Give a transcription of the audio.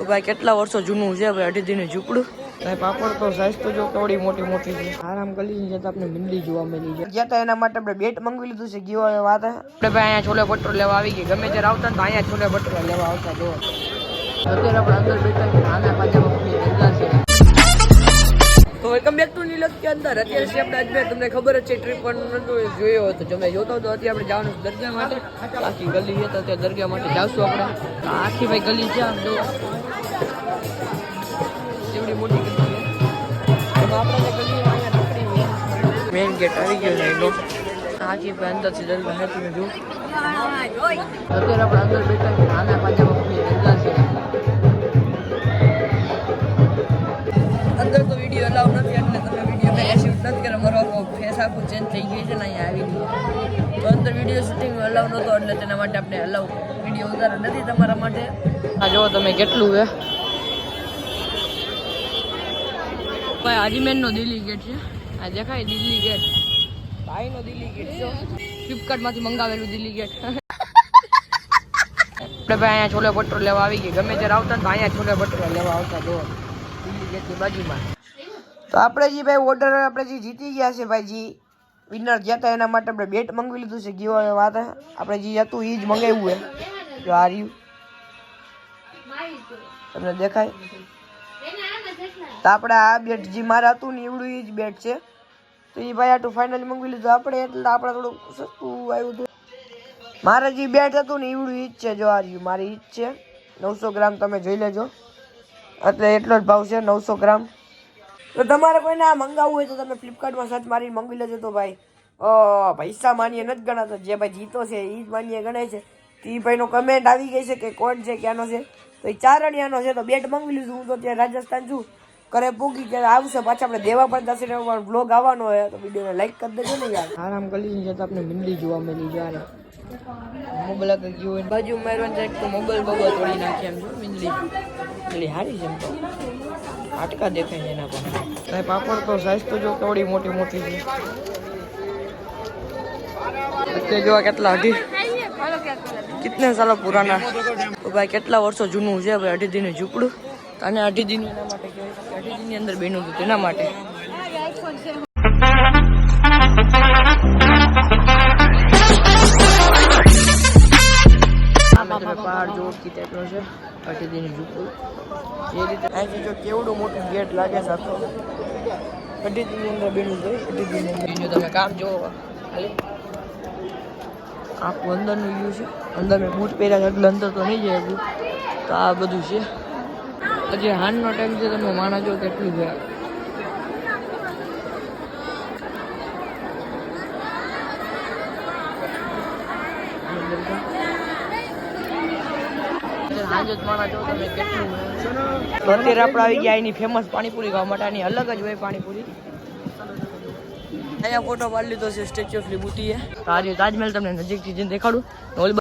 તો ભાઈ કેટલા વર્ષો જૂનું છે ભાઈ અઢી દિન ઝૂંપડું? ભાઈ પાપડ તો સાઈઝ તો જો કેવડી મોટી મોટી છે. આરામ કરી છે આપણે મીંડી જોવા મળી છે. જ્યાં તા એના માટે આપણે બેટ મંગાવી લીધું છે એ વાત. આપણે ભાઈ અહીંયા છોલે ભટુરો લેવા આવી ગઈ. ગમે ત્યારે આવતા ને તો અહીંયા છોલે ભટુરા લેવા આવતા જો અત્યારે આપણે અંદર બેઠા આના પાછા મમ્મી ગંગા છે. તો વેલકમ બેક ટુ નીલક કે અંદર. અત્યારે છે આપણે અજમેર તમને ખબર જ છે ટ્રીપ પણ નતું જોયો હતો તમે જોતો હતો અત્યારે આપણે જવાનું દરગાહ માટે. આખી ગલી છે તો અત્યારે દરગાહ માટે જાવશું આપણે. આખી ભાઈ ગલી છે આમ જો. એવડી મોટી ગલી છે. એમાં આપણે જે અહીંયા ટકરી મેઇન ગેટ આવી ગયો છે એનો આખી ભાઈ અંદરથી જલ બહાર તમે જો. અત્યારે આપણે અંદર બેઠા છે આના પાછામાં મમ્મી ગંગા છે અંદર તો વીડિયો અલાઉ નથી એટલે તમે વીડિયો મેં શૂટ નથી કરે મારો ફેસ આખું ચેન્જ થઈ ગયું છે ને અહીંયા આવી તો અંદર વીડિયો શૂટિંગ અલાઉ નહોતો એટલે તેના માટે આપણે અલાઉ વીડિયો ઉતારો નથી તમારા માટે. આ જુઓ તમે કેટલું છે. ભાઈ હાજીમેનનો દિલ્હી ગેટ છે. આ દેખાય દિલ્હી ગેટ ભાઈનો દિલ્હી ગેટ છે. ફ્લિપકાર્ટમાંથી મંગાવેલું દિલ્હી ગેટ આપણે ભાઈ અહીંયા છોલે ભટુરો લેવા આવી ગઈ. ગમે ત્યારે આવતા ને અહીંયા છોલે ભટુરો લેવા આવતા જો દિલ્હી ગેટની બાજુમાં. તો આપણે જે ભાઈ ઓર્ડર આપણે જે જીતી ગયા છે ભાઈ, જી વિનર ગયા હતા, એના માટે આપણે બેટ મંગાવી લીધું છે. એ વાત. આપણે જે હતું એ જ મંગાવ્યું હે જો આ રહ્યું. તમને દેખાય? તો આપણે આ બેટ જે મારે હતું ને એવડું એ જ બેટ છે. તો એ ભાઈ આટલું ફાઇનલી મંગાવી લીધું આપણે, એટલે આપણે થોડું સસ્તું આવ્યું હતું. મારે જે બેટ હતું ને એવડું એ જ છે જો આ રહ્યું, મારી ઈજ છે. નવસો ગ્રામ તમે જોઈ લેજો. એટલે એટલો જ ભાવ છે, નવસો ગ્રામ. તો તમારે કોઈને આ મંગાવવું હોય તો તમે ફ્લિપકાર્ટમાં સર્ચ મારીને મંગાવી લેજો તો ભાઈ. પૈસા માનીએ નથી ગણાતો. જે ભાઈ જીતો છે એ જ માનીએ ગણાય છે. તો એ ભાઈનો કમેન્ટ આવી ગઈ છે કે કોણ છે, ક્યાંનો છે. તો એ ચારણિયાનો છે, તો બેટ મંગાવી લીધું હું તો ત્યાં રાજસ્થાન છું. ઘરે પૂગી ત્યારે આવશે પાછા આપણે દેવા પણ દસ પણ બ્લોગ આવવાનો હોય તો વિડીયોને લાઈક કરી દેજો ને યાર. આરામ કરી લીધું તો આપણે મિંડી જોવા મળી જાય મોબાઈલ આગળ ગયો હોય બાજુ મારવાનું છે તો મોબાઈલ બગો તોડી નાખી એમ જો મીંદડી એટલે હારી છે એમ તો. આટકા દેખાય છે એના પર. ભાઈ પાપડ તો સાઈઝ તો જો તોડી મોટી મોટી છે. અત્યારે જોવા કેટલા અઢી કેટલા સાલો પુરાના? તો ભાઈ કેટલા વર્ષો જૂનું છે? ભાઈ અઢી દિન ઝૂંપડું. અને અઢી દિન એના માટે કહેવાય કે અઢી દિનની અંદર બન્યું હતું, તેના માટે. પહાડ જો કી ટાઈપનો છે. અઢી ઝૂંપડું એ રીતે અહીંથી જો કેવડું મોટું ગેટ લાગે છે, આખો. અઢી દિનની અંદર બેનું છે અઢી દિનની અંદર. તમે કામ જોવો ખાલી. આખું અંદરનું વ્યૂ છે. અંદર મેં બૂટ પહેર્યા છે, એટલે અંદર તો નહીં જાય તો આ બધું છે. હજી હાનનો ટાઈમ છે તમે માણા છો કેટલું છે. તો અત્યારે આપણે આવી ગયા એની ફેમસ પાણીપુરી ખાવા માટે આની અલગ જ હોય પાણીપુરી. અહીંયા ફોટો પાડી લીધો છે સ્ટેચ્યુ ઓફ લિબર્ટીએ તો આજે તાજમહેલ તમને નજીકથી જઈને દેખાડું. ઓલી